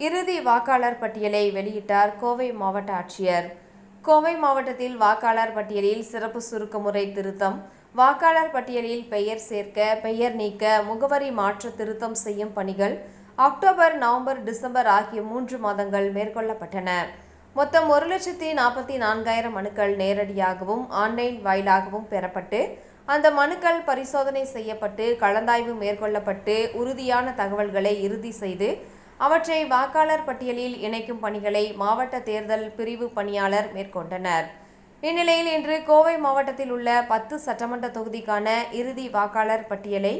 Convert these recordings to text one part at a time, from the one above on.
இறுதி வாக்காளர் பட்டியலை வெளியிட்டார் கோவை மாவட்ட ஆட்சியர். கோவை மாவட்டத்தில் வாக்காளர் பட்டியலில் சிறப்பு சுருக்க முறை திருத்தம் வாக்காளர் பட்டியலில் பெயர் சேர்க்க பெயர் நீக்க முகவரி மாற்ற திருத்தம் செய்யும் பணிகள் அக்டோபர் நவம்பர் டிசம்பர் ஆகிய மூன்று மாதங்கள் மேற்கொள்ளப்பட்டன. மொத்தம் ஒரு லட்சத்தி நாற்பத்தி நான்காயிரம் மனுக்கள் நேரடியாகவும் ஆன்லைன் வாயிலாகவும் பெறப்பட்டு அந்த மனுக்கள் பரிசோதனை செய்யப்பட்டு கலந்தாய்வு மேற்கொள்ளப்பட்டு உறுதியான தகவல்களை இறுதி செய்து அவற்றை வாக்காளர் பட்டியலில் இணைக்கும் பணிகளை மாவட்ட தேர்தல் பிரிவு பணியாளர் மேற்கொண்டனர். இந்நிலையில் இன்று கோவை மாவட்டத்தில் உள்ள பத்து சட்டமன்ற தொகுதிக்கான இறுதி வாக்காளர் பட்டியலை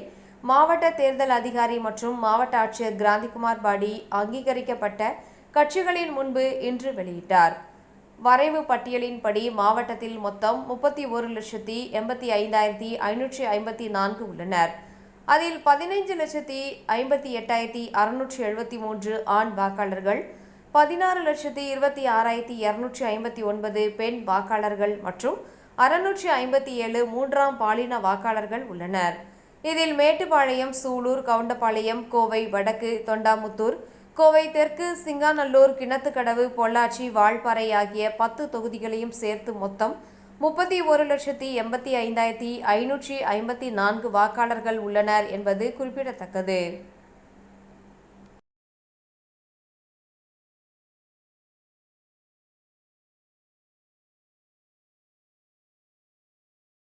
மாவட்ட தேர்தல் அதிகாரி மற்றும் மாவட்ட ஆட்சியர் கிராந்திகுமார் பாடி அங்கீகரிக்கப்பட்ட கட்சிகளின் முன்பு இன்று வெளியிட்டார். வரைவு பட்டியலின்படி மாவட்டத்தில் மொத்தம் முப்பத்தி ஒரு லட்சத்தி எண்பத்தி ஐந்தாயிரத்தி ஐநூற்றி ஐம்பத்தி நான்கு உள்ளனர். அதில் பதினைஞ்சு லட்சத்தி ஐம்பத்தி எட்டாயிரத்தி அறுநூற்றி எழுபத்தி மூன்று ஆண் வாக்காளர்கள் பதினாறு லட்சத்தி இருபத்தி ஆறாயிரத்தி இரநூற்றி ஐம்பத்தி ஒன்பது பெண் வாக்காளர்கள் மற்றும் அறுநூற்றி ஐம்பத்தி ஏழு மூன்றாம் பாலின வாக்காளர்கள் உள்ளனர். இதில் மேட்டுப்பாளையம் சூலூர் கவுண்டபாளையம் கோவை வடக்கு தொண்டாமுத்தூர் கோவை தெற்கு சிங்காநல்லூர் கிணத்துக்கடவு பொள்ளாச்சி வால்பாறை ஆகிய பத்து தொகுதிகளையும் சேர்த்து மொத்தம் முப்பத்தி ஒரு லட்சத்தி எண்பத்தி ஐந்தாயிரத்தி ஐநூற்றி ஐம்பத்தி நான்கு வாக்காளர்கள் உள்ளனர் என்பது குறிப்பிடத்தக்கது.